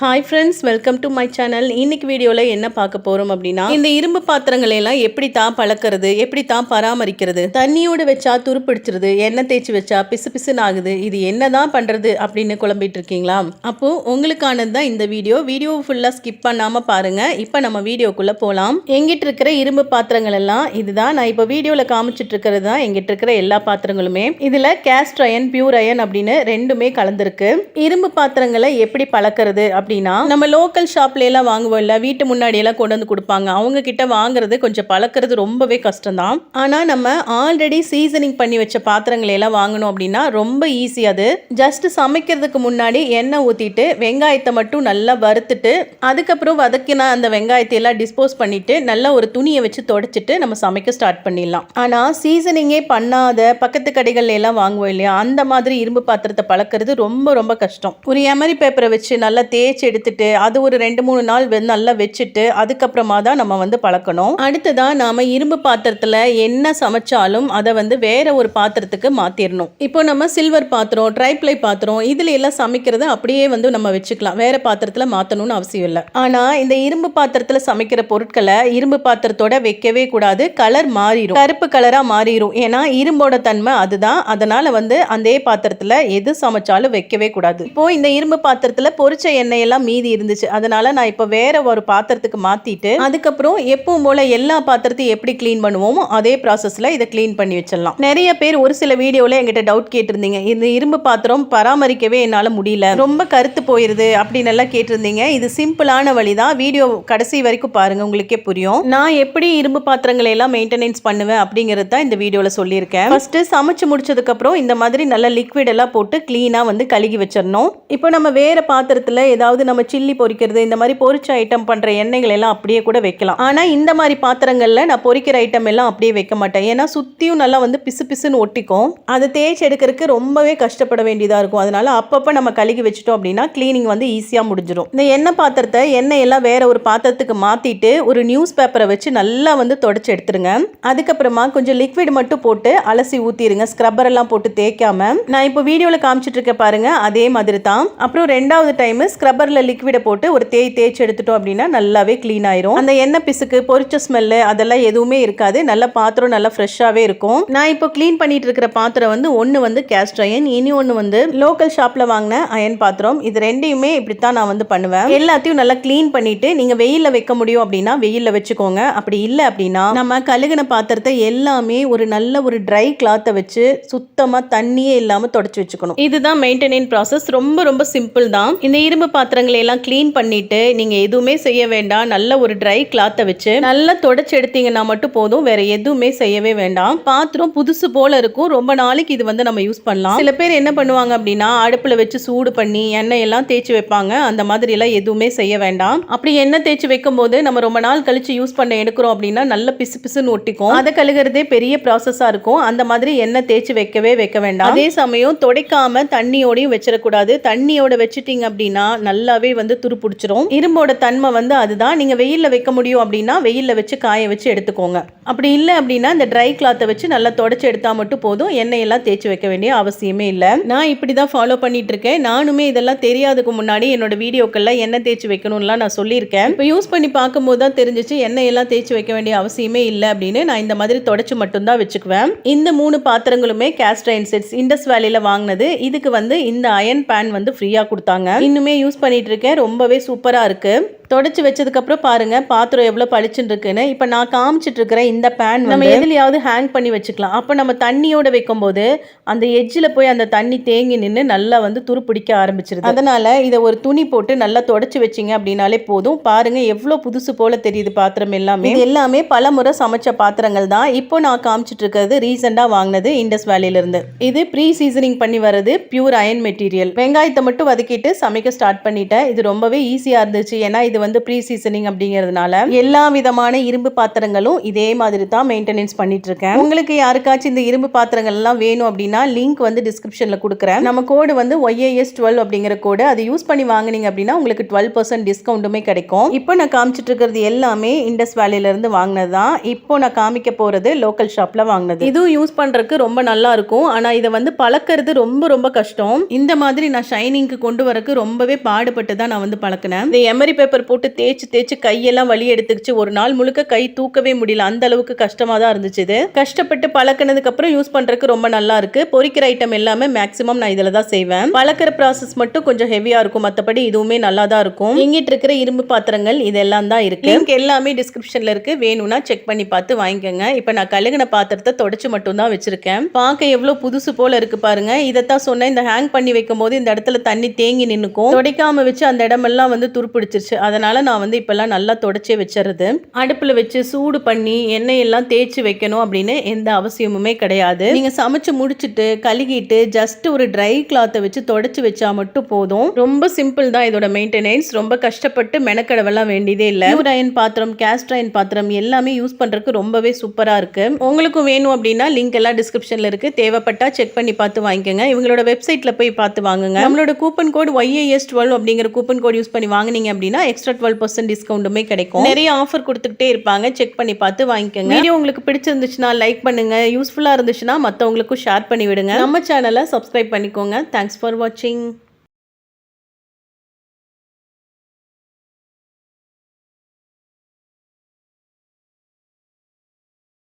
Hi friends welcome to my channel இன்னைக்கு வீடியோவில் என்ன பார்க்க போகிறோம் அப்படின்னா இந்த இரும்பு பாத்திரங்களை எல்லாம் எப்படி தான் பழக்கிறது எப்படி தான் பராமரிக்கிறது தண்ணியோடு வச்சா துருப்பிடிச்சிருது எண்ணெய் தேய்ச்சி வச்சா பிசு பிசுன்னு ஆகுது இது என்ன தான் பண்ணுறது அப்படின்னு குழம்பிட்டு இருக்கீங்களா? அப்போது உங்களுக்கானது தான் இந்த வீடியோ. வீடியோ ஃபுல்லாக ஸ்கிப் பண்ணாமல் பாருங்கள் இப்போ நம்ம வீடியோக்குள்ளே போகலாம் எங்கிட்ட இருக்கிற இரும்பு பாத்திரங்கள் எல்லாம் இதுதான். நான் இப்போ வீடியோவில் காமிச்சிட்டு இருக்கிறது தான் எங்கிட்ட இருக்கிற எல்லா பாத்திரங்களுமே. இதில் கேஸ்ட் அயன் பியூர் அயன் அப்படின்னு ரெண்டுமே கலந்துருக்கு. இரும்பு பாத்திரங்களை எப்படி பழக்கிறது அப்படின்னா நம்ம லோக்கல் ஷாப்ல எல்லாம் வாங்குவோம் இல்லை வீட்டு முன்னாடி எல்லாம் கொண்டு வந்து கொடுப்பாங்க. அவங்க கிட்ட வாங்குறது கொஞ்சம் பழக்கிறது ரொம்பவே கஷ்டம்தான். ஆனா நம்ம ஆல்ரெடி சீசனிங் பண்ணி வச்ச பாத்திரங்களை எல்லாம் வாங்கணும் அப்படின்னா ரொம்ப ஈஸி அது. ஜஸ்ட் சமைக்கிறதுக்கு முன்னாடி எண்ணெய் ஊத்திட்டு வெங்காயத்தை மட்டும் நல்லா வறுத்துட்டு அதுக்கப்புறம் வதக்கின அந்த வெங்காயத்தை எல்லாம் டிஸ்போஸ் பண்ணிட்டு நல்லா ஒரு துணியை வச்சு தொடச்சிட்டு நம்ம சமைக்க ஸ்டார்ட் பண்ணிடலாம். ஆனா சீசனிங்கே பண்ணாத பக்கத்து கடைகள்ல எல்லாம் வாங்குவோம் இல்லையா அந்த மாதிரி இரும்பு பாத்திரத்தை பழக்கிறது ரொம்ப ரொம்ப கஷ்டம். ஒரு எமரி பேப்பரை வச்சு நல்லா தேய்ச்சி எடுத்துட்டு அது ஒரு ரெண்டு மூணு நாள் நல்லா வச்சுட்டு அதுக்கப்புறமா தான் நம்ம வந்து பழக்கணும். அடுத்ததாக நாம இரும்பு பாத்திரத்துல என்ன சமைச்சாலும் அதை வந்து வேற ஒரு பாத்திரத்துக்கு மாத்திரணும். இப்போ நம்ம சில்வர் பாத்திரம் ட்ரைப்ளை பாத்திரம் இதுல எல்லாம் சமைக்கிறத அப்படியே வந்து நம்ம வச்சுக்கலாம். வேற பாத்திரத்துல மாத்தணும்னு அவசியம் இல்லை. ஆனா இந்த இரும்பு பாத்திரத்துல சமைக்கிற பொருட்களை இரும்பு பாத்திரத்தோட வைக்கவே கூடாது. கலர் மாறிடும் கருப்பு கலரா மாறிடும் ஏன்னா இரும்போட தன்மை அதுதான். அதனால வந்து அதே பாத்திரத்துல எது சமைச்சாலும் வைக்கவே கூடாது. இப்போ இந்த இரும்பு பாத்திரத்துல பொரிச்ச எண்ணெய் எல்லாம் மீதி இருந்துச்சு. அதனால நான் இப்போ வேற ஒரு பாத்திரத்துக்கு மாத்திட்டு அதுக்கப்புறம் எப்பவும் போல எல்லா பாத்திரத்தையும் எப்படி க்ளீன் பண்ணுவோமோ அதே ப்ராசஸ்ல இதை க்ளீன் பண்ணி வச்சிடலாம். நிறைய பேர் ஒரு சில வீடியோல எங்கிட்ட டவுட் கேட்டிருந்தீங்க. இந்த இரும்பு பாத்திரம் பராமரிக்கவே என்னால முடியல. ரொம்ப கருத்து போயிருது அப்படின்னு எல்லாம் கேட்டிருந்தீங்க. இது சிம்பிளான வழி தான் வீடியோ கடைசி வரைக்கும் பாருங்க உங்களுக்கே புரியும். நான் எப்படி இரும்பு பாத்திரங்களை எல்லாம் மெயின்டெனன்ஸ் பண்ணுவேன் அப்படிங்கிறது தான் இந்த வீடியோல சொல்லியிருக்கேன். ஃபர்ஸ்ட் சமைச்சு முடிச்சதுக்கு அப்புறம் இந்த மாதிரி நல்ல லிக்விட் எல்லாம் போட்டு க்ளீனா வந்து கழுகி வச்சிடணும். இப்போ நம்ம வேற பாத்திரத்துல ஏதாவது அதாவது நம்ம சில்லி பொரிக்கிறது இந்த மாதிரி பொரிச்ச ஐட்டம் பண்ணுற எண்ணெய்கள் எல்லாம் அப்படியே கூட வைக்கலாம். ஆனால் இந்த மாதிரி பாத்திரங்களில் நான் பொரிக்கிற ஐட்டம் எல்லாம் அப்படியே வைக்க மாட்டேன். ஏன்னா சுற்றியும் நல்லா வந்து பிசு பிசுன்னு ஒட்டிக்கும். அதை தேய்ச்சி எடுக்கிறதுக்கு ரொம்பவே கஷ்டப்பட வேண்டியதாக இருக்கும். அதனால அப்பப்போ நம்ம கழுகி வச்சிட்டோம் அப்படின்னா க்ளீனிங் வந்து ஈஸியாக முடிஞ்சிடும் இந்த எண்ணெய் பாத்திரத்தை எண்ணெய் எல்லாம் வேற ஒரு பாத்திரத்துக்கு மாற்றிட்டு ஒரு நியூஸ் பேப்பரை வச்சு நல்லா வந்து தொடச்சி எடுத்துருங்க. அதுக்கப்புறமா கொஞ்சம் லிக்விட் மட்டும் போட்டு அலசி ஊற்றிடுங்க ஸ்க்ரப்பர் எல்லாம் போட்டு தேய்க்காம. நான் இப்போ வீடியோவில் காமிச்சிட்டு இருக்க பாருங்க. அதே மாதிரி தான். அப்புறம் ரெண்டாவது டைம் ரப்பரில் லிக்விடை போட்டு ஒரு தேய் தேய்ச்சி எடுத்துட்டோம் அப்படின்னா நல்லாவே க்ளீன் ஆயிரும். அந்த எண்ணெய் பிசுக்கு பொரிச்ச ஸ்மெல்லு அதெல்லாம் எதுவுமே இருக்காது. நல்ல பாத்திரம் நல்லா ஃப்ரெஷ்ஷாகவே இருக்கும். நான் இப்போ க்ளீன் பண்ணிட்டு இருக்கிற பாத்திரம் வந்து ஒன்று வந்து கேஸ்ட் அயன் இனி ஒன்று வந்து லோக்கல் ஷாப்பில் வாங்கின அயன் பாத்திரம். இது ரெண்டையுமே இப்படித்தான் நான் வந்து பண்ணுவேன். எல்லாத்தையும் நல்லா க்ளீன் பண்ணிட்டு நீங்கள் வெயிலில் வைக்க முடியும் அப்படின்னா வெயிலில் வச்சுக்கோங்க. அப்படி இல்லை அப்படின்னா நம்ம கழுகுன பாத்திரத்தை எல்லாமே ஒரு நல்ல ஒரு ட்ரை கிளாத்தை வச்சு சுத்தமாக தண்ணியே இல்லாமல் தொடச்சி வச்சுக்கணும். இதுதான் மெயின்டெனன் ப்ராசஸ் ரொம்ப ரொம்ப சிம்பிள் தான். இந்த இரும்பு பாத்திரம் பாத்திரங்களை எல்லாம் க்ளீன் பண்ணிட்டு நீங்க எதுவுமே செய்ய வேண்டாம். நல்ல ஒரு ட்ரை கிளாத்தை வச்சு நல்லா தொடச்சி எடுத்தீங்கன்னா மட்டும் போதும். வேற எதுவுமே செய்யவே வேண்டாம். பாத்திரம் புதுசு போல இருக்கும். ரொம்ப நாளைக்கு இது வந்து நம்ம யூஸ் பண்ணலாம். சில பேர் என்ன பண்ணுவாங்க அப்படின்னா அடுப்புல வச்சு சூடு பண்ணி எண்ணெய் எல்லாம் தேய்ச்சி வைப்பாங்க. அந்த மாதிரி எல்லாம் எதுவுமே செய்ய வேண்டாம். அப்படி எண்ணெய் தேய்ச்சி வைக்கும் போது நம்ம ரொம்ப நாள் கழிச்சு யூஸ் பண்ண எடுக்கிறோம் அப்படின்னா நல்ல பிசு பிசுன்னு ஒட்டிக்கும். அதை கழுகுறதே பெரிய ப்ராசஸா இருக்கும். அந்த மாதிரி எண்ணெய் தேய்ச்சி வைக்கவே வைக்க வேண்டாம். அதே சமயம் துடைக்காம தண்ணியோடையும் வச்சிடக்கூடாது. தண்ணியோட வச்சுட்டீங்க அப்படின்னா நல்ல நல்லாவே வந்து துருப்பிடிச்சிரும். இரும்போட தன்மை வந்து அதுதான். நீங்கள் வெயிலில் வைக்க முடியும் அப்படின்னா வெயிலில் வச்சு காய வச்சு எடுத்துக்கோங்க. அப்படி இல்லை அப்படின்னா இந்த ட்ரை கிளாத்தை வச்சு நல்லா தொடச்சி எடுத்தால் மட்டும் போதும். எண்ணெய் எல்லாம் தேய்ச்சி வைக்க வேண்டிய அவசியமே இல்லை. நான் இப்படி தான் ஃபாலோ பண்ணிட்டு இருக்கேன். நானுமே இதெல்லாம் தெரியாததுக்கு முன்னாடி என்னோட வீடியோக்கள்லாம் எண்ணெய் தேய்ச்சி வைக்கணும்லாம் நான் சொல்லியிருக்கேன். இப்போ யூஸ் பண்ணி பார்க்கும்போது தான் தெரிஞ்சிச்சு எண்ணெயெல்லாம் தேய்ச்சி வைக்க வேண்டிய அவசியமே இல்லை அப்படின்னு நான் இந்த மாதிரி தொடச்சி மட்டும்தான் வச்சுக்குவேன். இந்த மூணு பாத்திரங்களுமே கேஸ்ட் அயன் செட்ஸ் இண்டஸ் வேலையில் வாங்கினது. இதுக்கு வந்து இந்த அயன் பேன் வந்து ஃப்ரீயாக கொடுத்தாங்க. இன்னுமே யூஸ் பண்ணி இருக்கேன் ரொம்பவே சூப்பரா இருக்கு. தொடச்சி வச்சதுக்கப்புறம் பாருங்க பாத்திரம் எவ்வளோ பளிச்சுன்னு இருக்குன்னு இப்போ நான் காமிச்சிட்டு இருக்கிற இந்த பேன் நம்ம எதுலையாவது ஹேங் பண்ணி வச்சுக்கலாம். அப்போ நம்ம தண்ணியோட வைக்கும்போது அந்த எட்ஜில் போய் அந்த தண்ணி தேங்கி நின்று நல்லா வந்து துரு பிடிக்க ஆரம்பிச்சிருது. அதனால இதை ஒரு துணி போட்டு நல்லா தொடச்சி வச்சிங்க அப்படின்னாலே போதும். பாருங்க எவ்வளோ புதுசு போல தெரியுது பாத்திரம் எல்லாமே. இது எல்லாமே பல முறை சமைச்ச பாத்திரங்கள் தான். இப்போ நான் காமிச்சிட்டு இருக்கிறது ரீசெண்டாக வாங்கினது இண்டஸ் வேலையில இருந்து. இது ப்ரீ சீசனிங் பண்ணி வர்றது பியூர் அயன் மெட்டீரியல் வெங்காயத்தை மட்டும் வதக்கிட்டு சமைக்க ஸ்டார்ட் பண்ணிட்டேன். இது ரொம்பவே ஈஸியாக இருந்துச்சு. ஏன்னா இது வந்து ப்ரீ சீசனிங் அப்படிங்கிறதுனால எல்லா விதமான இரும்பு பாத்திரங்களும் இதே மாதிரி தான் மெயின்டெனன்ஸ் பண்ணிட்டு இருக்கேன் உங்களுக்கு யாருக்காச்சும் இந்த இரும்பு பாத்திரங்கள் எல்லாம் வேணும் அப்படின்னா லிங்க் வந்து டிஸ்கிரிப்ஷன்ல கொடுக்குறேன். நம்ம கோடு வந்து ஒய்ஏஎஸ் டுவெல் அப்படிங்கிற கோடு அதை யூஸ் பண்ணி வாங்குனீங்க அப்படின்னா உங்களுக்கு டுவெல் பர்சன்ட் டிஸ்கவுண்ட்டுமே கிடைக்கும். இப்போ நான் காமிச்சிட்டு இருக்கிறது எல்லாமே இண்டஸ் வேலையில இருந்து வாங்கினது தான் இப்போ நான் காமிக்க போறது லோக்கல் ஷாப்ல வாங்கினது. இதுவும் யூஸ் பண்றதுக்கு ரொம்ப நல்லா இருக்கும். ஆனா இதை வந்து பழக்கிறது ரொம்ப ரொம்ப கஷ்டம். இந்த மாதிரி நான் ஷைனிங்க்கு கொண்டு வரக்கு ரொம்பவே பாடுபட்டு தான் நான் வந்து பழக்கினேன். இந்த எமரி பேப்பர் போட்டு தேய்ச்சி தேய்ச்சி கையெல்லாம் வலி எடுத்துக்கிச்சு. ஒரு நாள் முழுக்க கை தூக்கவே முடியல. அந்த அளவுக்கு கஷ்டமா தான் இருந்துச்சு இது. கஷ்டப்பட்டு பழக்கினதுக்கு அப்புறம் யூஸ் பண்றதுக்கு ரொம்ப நல்லா இருக்கு. பொறிக்கிற ஐட்டம் எல்லாமே மேக்ஸிமம் நான் இதுல தான் செய்வேன். பழக்கிற ப்ராசஸ் மட்டும் கொஞ்சம் ஹெவியா இருக்கும். மத்தபடி இதுவுமே நல்லா தான் இருக்கும். இங்கிட்டு இருக்கிற இரும்பு பாத்திரங்கள் இதெல்லாம் தான் இருக்கு. லிங்க் எல்லாமே டிஸ்கிரிப்ஷன்ல இருக்கு. வேணும்னா செக் பண்ணி பார்த்து வாங்கிக்கோங்க. இப்போ நான் கழுகுன பாத்திரத்தை தொடச்சு மட்டும் தான் வச்சிருக்கேன். பார்க்க எவ்வளவு புதுசு போல இருக்கு பாருங்க. இதைத்தான் சொன்னேன். இந்த ஹேங் பண்ணி வைக்கும் போது இந்த இடத்துல தண்ணி தேங்கி நின்னுக்கும். தொடைக்காம வச்சு அந்த இடமெல்லாம் வந்து துருப்பிடிச்சிருச்சு. அதனால நான் வந்து இப்போல்லாம் நல்லா தொடச்சே வச்சிடுறது அடுப்பில் வச்சு சூடு பண்ணி எண்ணெய் எல்லாம் தேய்ச்சி வைக்கணும் அப்படின்னு எந்த அவசியமுமே கிடையாது. நீங்கள் சமைச்சு முடிச்சிட்டு கழுகிட்டு ஜஸ்ட் ஒரு ட்ரை கிளாத்தை வச்சு தொடச்சி வச்சா மட்டும் போதும். ரொம்ப சிம்பிள் தான் இதோட மெயின்டெனன்ஸ் ரொம்ப கஷ்டப்பட்டு மெனக்கடவெல்லாம் வேண்டியதே இல்லை. அயன் பாத்திரம் கேஸ்ட் அயன் பாத்திரம் எல்லாமே யூஸ் பண்ணுறதுக்கு ரொம்பவே சூப்பராக இருக்குது உங்களுக்கும் வேணும் அப்படின்னா லிங்க் எல்லாம் டிஸ்கிரிப்ஷனில் இருக்குது தேவைப்பட்டா செக் பண்ணி பார்த்து வாங்கிக்கோங்க. இவங்களோட வெப்சைட்டில் போய் பார்த்து வாங்குங்க. நம்மளோட coupon code Y A S twelve அப்படிங்கிற கூப்பன் கோட் யூஸ் பண்ணி வாங்கினீங்க அப்படின்னா எக்ஸ்ட்ரா டுவெல் பர்சன்ட் டிஸ்கவுண்ட்டுமே கிடைக்கும். நிறைய ஆஃபர் கொடுத்துக்கிட்டே இருப்பாங்க. செக் பண்ணி பார்த்து வாங்கிக்கோங்க. வீடியோ உங்களுக்கு பிடிச்சிருந்துச்சுன்னா லைக் பண்ணுங்க. யூஸ்ஃபுல்லா இருந்துச்சுன்னா மற்றவங்களுக்கும் ஷேர் பண்ணி விடுங்க நம்ம சேனலை சப்ஸ்கிரைப் பண்ணிக்கோங்க. தேங்க்ஸ் ஃபார் வாட்சிங்